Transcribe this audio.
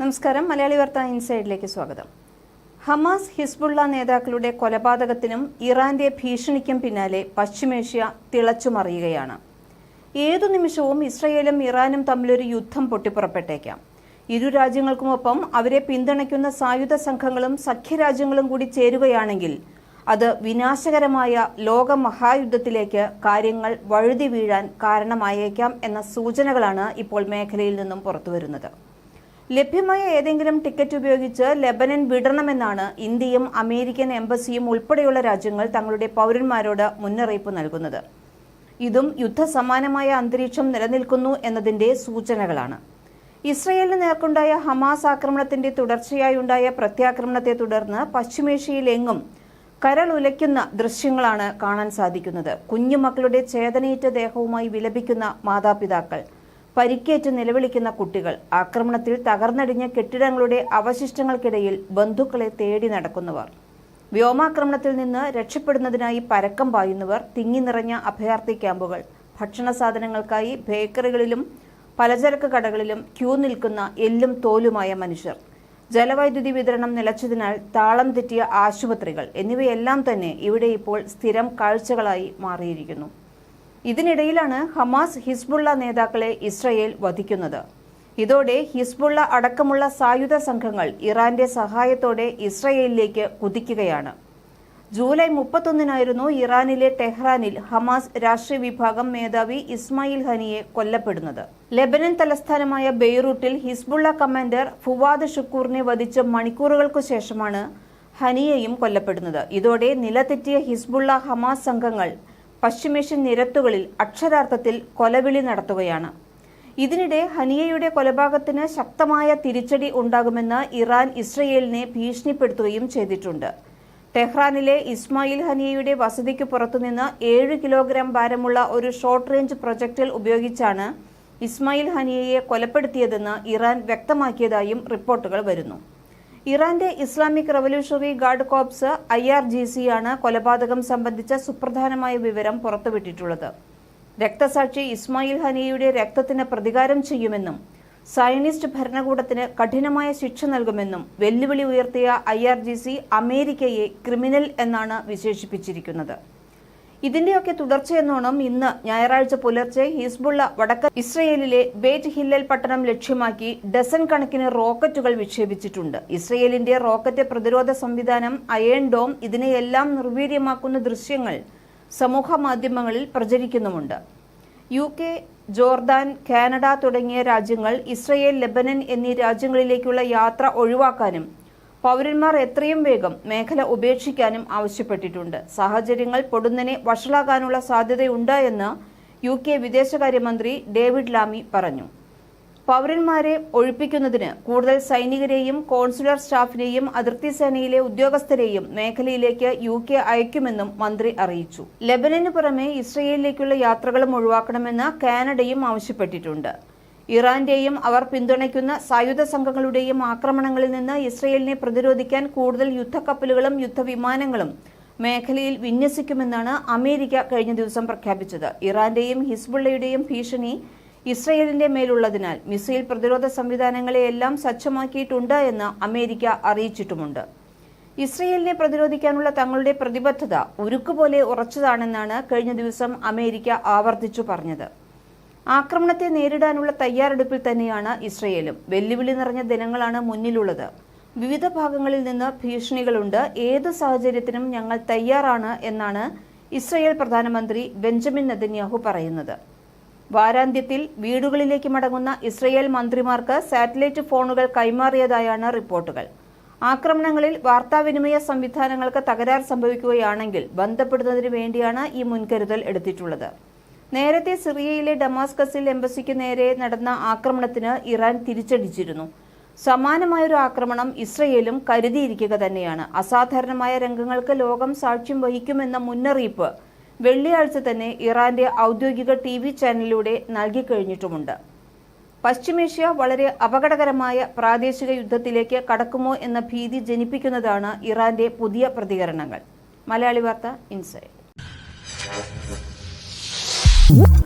നമസ്കാരം. മലയാളി വാർത്ത ഇൻസൈഡിലേക്ക് സ്വാഗതം. ഹമാസ് ഹിസ്ബുള്ള നേതാക്കളുടെ കൊലപാതകത്തിനും ഇറാന്റെ ഭീഷണിക്കും പിന്നാലെ പശ്ചിമേഷ്യ തിളച്ചുമറിയുകയാണ് ഏതു നിമിഷവും ഇസ്രയേലും ഇറാനും തമ്മിലൊരു യുദ്ധം പൊട്ടിപ്പുറപ്പെട്ടേക്കാം. ഇരു രാജ്യങ്ങൾക്കുമൊപ്പം അവരെ പിന്തുണയ്ക്കുന്ന സായുധ സംഘങ്ങളും സഖ്യരാജ്യങ്ങളും കൂടി ചേരുകയാണെങ്കിൽ അത് വിനാശകരമായ ലോക മഹായുദ്ധത്തിലേക്ക് കാര്യങ്ങൾ വഴുതി വീഴാൻ കാരണമായേക്കാം എന്ന സൂചനകളാണ് ഇപ്പോൾ മേഖലയിൽ നിന്നും പുറത്തുവരുന്നത്. ലഭ്യമായ ഏതെങ്കിലും ടിക്കറ്റ് ഉപയോഗിച്ച് ലെബനൻ വിടണമെന്നാണ് ഇന്ത്യയും അമേരിക്കൻ എംബസിയും ഉൾപ്പെടെയുള്ള രാജ്യങ്ങൾ തങ്ങളുടെ പൗരന്മാരോട് മുന്നറിയിപ്പ് നൽകുന്നത്. ഇതും യുദ്ധസമാനമായ അന്തരീക്ഷം നിലനിൽക്കുന്നു എന്നതിന്റെ സൂചനകളാണ്. ഇസ്രയേലിന് നേർക്കുണ്ടായ ഹമാസ് ആക്രമണത്തിന്റെ തുടർച്ചയായുണ്ടായ പ്രത്യാക്രമണത്തെ തുടർന്ന് പശ്ചിമേഷ്യയിലെങ്ങും കരളുലയ്ക്കുന്ന ദൃശ്യങ്ങളാണ് കാണാൻ സാധിക്കുന്നത്. കുഞ്ഞുമക്കളുടെ ചേതനയേറ്റ ദേഹവുമായി വിലപിക്കുന്ന മാതാപിതാക്കൾ പരിക്കേറ്റ് നിലവിളിക്കുന്ന കുട്ടികൾ ആക്രമണത്തിൽ തകർന്നടിഞ്ഞ കെട്ടിടങ്ങളുടെ അവശിഷ്ടങ്ങൾക്കിടയിൽ ബന്ധുക്കളെ തേടി നടക്കുന്നവർ. വ്യോമാക്രമണത്തിൽ നിന്ന് രക്ഷപ്പെടുന്നതിനായി പരക്കം പായുന്നവർ തിങ്ങി നിറഞ്ഞ അഭയാർത്ഥി ക്യാമ്പുകൾ ഭക്ഷണ സാധനങ്ങൾക്കായി ബേക്കറികളിലും പലചരക്ക് കടകളിലും ക്യൂ നിൽക്കുന്ന എല്ലും തോലുമായ മനുഷ്യർ. ജലവൈദ്യുതി വിതരണം നിലച്ചതിനാൽ താളം തെറ്റിയ ആശുപത്രികൾ എന്നിവയെല്ലാം തന്നെ ഇവിടെ ഇപ്പോൾ സ്ഥിരം കാഴ്ചകളായി മാറിയിരിക്കുന്നു. ഇതിനിടയിലാണ് ഹമാസ് ഹിസ്ബുള്ള നേതാക്കളെ ഇസ്രയേൽ വധിക്കുന്നത്. ഇതോടെ ഹിസ്ബുള്ള അടക്കമുള്ള സായുധ സംഘങ്ങൾ ഇറാന്റെ സഹായത്തോടെ ഇസ്രയേലിലേക്ക് കുതിക്കുകയാണ്. ജൂലൈ മുപ്പത്തൊന്നിനായിരുന്നു ഇറാനിലെ ടെഹ്റാനിൽ ഹമാസ് രാഷ്ട്രീയ വിഭാഗം മേധാവി ഇസ്മായിൽ ഹനിയെ കൊല്ലപ്പെടുന്നത്. ലെബനൻ തലസ്ഥാനമായ ബെയ്റൂട്ടിൽ ഹിസ്ബുള്ള കമാൻഡർ ഫുവാദ് ഷുക്കൂറിനെ വധിച്ച മണിക്കൂറുകൾക്കു ശേഷമാണ് ഹനിയെയും കൊല്ലപ്പെടുന്നത്. ഇതോടെ നിലതെറ്റിയ ഹിസ്ബുള്ള ഹമാസ് സംഘങ്ങൾ പശ്ചിമേഷ്യൻ നിരത്തുകളിൽ അക്ഷരാർത്ഥത്തിൽ കൊലവിളി നടത്തുകയാണ്. ഇതിനിടെ ഹനിയയുടെ കൊലപാതകത്തിന് ശക്തമായ തിരിച്ചടി ഉണ്ടാകുമെന്ന് ഇറാൻ ഇസ്രയേലിനെ ഭീഷണിപ്പെടുത്തുകയും ചെയ്തിട്ടുണ്ട്. ടെഹ്റാനിലെ ഇസ്മായിൽ ഹനിയയുടെ വസതിക്ക് പുറത്തുനിന്ന് ഏഴ് കിലോഗ്രാം ഭാരമുള്ള ഒരു ഷോർട്ട് റേഞ്ച് പ്രൊജക്ടിൽ ഉപയോഗിച്ചാണ് ഇസ്മായിൽ ഹനിയയെ കൊലപ്പെടുത്തിയതെന്ന് ഇറാൻ വ്യക്തമാക്കിയതായും റിപ്പോർട്ടുകൾ വരുന്നു. ഇറാന്റെ Islamic revolutionary guard corps I R G സിയാണ് കൊലപാതകം സംബന്ധിച്ച സുപ്രധാനമായ വിവരം പുറത്തുവിട്ടിട്ടുള്ളത്. രക്തസാക്ഷി ഇസ്മായിൽ ഹനിയുടെ രക്തത്തിന് പ്രതികാരം ചെയ്യുമെന്നും സയനിസ്റ്റ് ഭരണകൂടത്തിന് കഠിനമായ ശിക്ഷ നൽകുമെന്നും വെല്ലുവിളി ഉയർത്തിയ ഐ അമേരിക്കയെ ക്രിമിനൽ എന്നാണ് വിശേഷിപ്പിച്ചിരിക്കുന്നത്. ഇതിന്റെയൊക്കെ തുടർച്ചയെന്നോണം ഇന്ന് ഞായറാഴ്ച പുലർച്ചെ ഹിസ്ബുള്ള വടക്കൻ ഇസ്രയേലിലെ ബേറ്റ് ഹില്ലൽ പട്ടണം ലക്ഷ്യമാക്കി ഡസൻ കണക്കിന് റോക്കറ്റുകൾ വിക്ഷേപിച്ചിട്ടുണ്ട്. ഇസ്രയേലിന്റെ റോക്കറ്റ് പ്രതിരോധ സംവിധാനം അയേൺ ഡോം ഇതിനെയെല്ലാം നിർവീര്യമാക്കുന്ന ദൃശ്യങ്ങൾ സമൂഹ മാധ്യമങ്ങളിൽ പ്രചരിക്കുന്നുമുണ്ട്. യു കെ ജോർദാൻ കാനഡ തുടങ്ങിയ രാജ്യങ്ങൾ ഇസ്രയേൽ ലെബനൻ എന്നീ രാജ്യങ്ങളിലേക്കുള്ള യാത്ര ഒഴിവാക്കാനും പൗരന്മാർ എത്രയും വേഗം മേഖല ഉപേക്ഷിക്കാനും ആവശ്യപ്പെട്ടിട്ടുണ്ട്. സാഹചര്യങ്ങൾ പൊടുന്നനെ വഷളാകാനുള്ള സാധ്യതയുണ്ട് എന്ന് യു കെ വിദേശകാര്യമന്ത്രി ഡേവിഡ് ലാമി പറഞ്ഞു. പൗരന്മാരെ ഒഴിപ്പിക്കുന്നതിന് കൂടുതൽ സൈനികരെയും കോൺസുലർ സ്റ്റാഫിനെയും അതിർത്തി സേനയിലെ ഉദ്യോഗസ്ഥരെയും മേഖലയിലേക്ക് യു കെ അയക്കുമെന്നും മന്ത്രി അറിയിച്ചു. ലെബനന് പുറമെ ഇസ്രയേലിലേക്കുള്ള യാത്രകളും ഒഴിവാക്കണമെന്ന് കാനഡയും ആവശ്യപ്പെട്ടിട്ടുണ്ട്. ഇറാന്റെയും അവർ പിന്തുണയ്ക്കുന്ന സായുധ സംഘങ്ങളുടെയും ആക്രമണങ്ങളിൽ നിന്ന് ഇസ്രയേലിനെ പ്രതിരോധിക്കാൻ കൂടുതൽ യുദ്ധക്കപ്പലുകളും യുദ്ധവിമാനങ്ങളും മേഖലയിൽ വിന്യസിക്കുമെന്നാണ് അമേരിക്ക കഴിഞ്ഞ ദിവസം പ്രഖ്യാപിച്ചത്. ഇറാന്റെയും ഹിസ്ബുള്ളയുടെയും ഭീഷണി ഇസ്രയേലിന്റെ മേലുള്ളതിനാൽ മിസൈൽ പ്രതിരോധ സംവിധാനങ്ങളെയെല്ലാം സജ്ജമാക്കിയിട്ടുണ്ട് എന്ന് അമേരിക്ക അറിയിച്ചിട്ടുമുണ്ട്. ഇസ്രയേലിനെ പ്രതിരോധിക്കാനുള്ള തങ്ങളുടെ പ്രതിബദ്ധത ഉരുക്കുപോലെ ഉറച്ചതാണെന്നാണ് കഴിഞ്ഞ ദിവസം അമേരിക്ക ആവർത്തിച്ചു പറഞ്ഞത്. ആക്രമണത്തെ നേരിടാനുള്ള തയ്യാറെടുപ്പിൽ തന്നെയാണ് ഇസ്രയേലും. വെല്ലുവിളി നിറഞ്ഞ ദിനങ്ങളാണ് മുന്നിലുള്ളത്. വിവിധ ഭാഗങ്ങളിൽ നിന്ന് ഭീഷണികളുണ്ട്. ഏത് സാഹചര്യത്തിനും ഞങ്ങൾ തയ്യാറാണ് എന്നാണ് ഇസ്രയേൽ പ്രധാനമന്ത്രി ബെഞ്ചമിൻ നെതന്യാഹു പറയുന്നത്. വാരാന്ത്യത്തിൽ വീടുകളിലേക്ക് മടങ്ങുന്ന ഇസ്രയേൽ മന്ത്രിമാർക്ക് സാറ്റലൈറ്റ് ഫോണുകൾ കൈമാറിയതായാണ് റിപ്പോർട്ടുകൾ. ആക്രമണങ്ങളിൽ വാർത്താവിനിമയ സംവിധാനങ്ങൾക്ക് തകരാർ സംഭവിക്കുകയാണെങ്കിൽ ബന്ധപ്പെടുന്നതിന് വേണ്ടിയാണ് ഈ മുൻകരുതൽ എടുത്തിട്ടുള്ളത്. നേരത്തെ സിറിയയിലെ ഡമാസ്കസിൽ എംബസിക്ക് നേരെ നടന്ന ആക്രമണത്തിന് ഇറാൻ തിരിച്ചടിച്ചിരുന്നു. സമാനമായൊരു ആക്രമണം ഇസ്രയേലും കരുതിയിരിക്കുക തന്നെയാണ്. അസാധാരണമായ രംഗങ്ങൾക്ക് ലോകം സാക്ഷ്യം വഹിക്കുമെന്ന മുന്നറിയിപ്പ് വെള്ളിയാഴ്ച തന്നെ ഇറാന്റെ ഔദ്യോഗിക ടി വി ചാനലിലൂടെ നൽകിക്കഴിഞ്ഞിട്ടുമുണ്ട്. പശ്ചിമേഷ്യ വളരെ അപകടകരമായ പ്രാദേശിക യുദ്ധത്തിലേക്ക് കടക്കുമോ എന്ന ഭീതി ജനിപ്പിക്കുന്നതാണ് ഇറാന്റെ പുതിയ പ്രതികരണങ്ങൾ. മലയാളി വാർത്ത ഇൻസൈഡ് Whoop.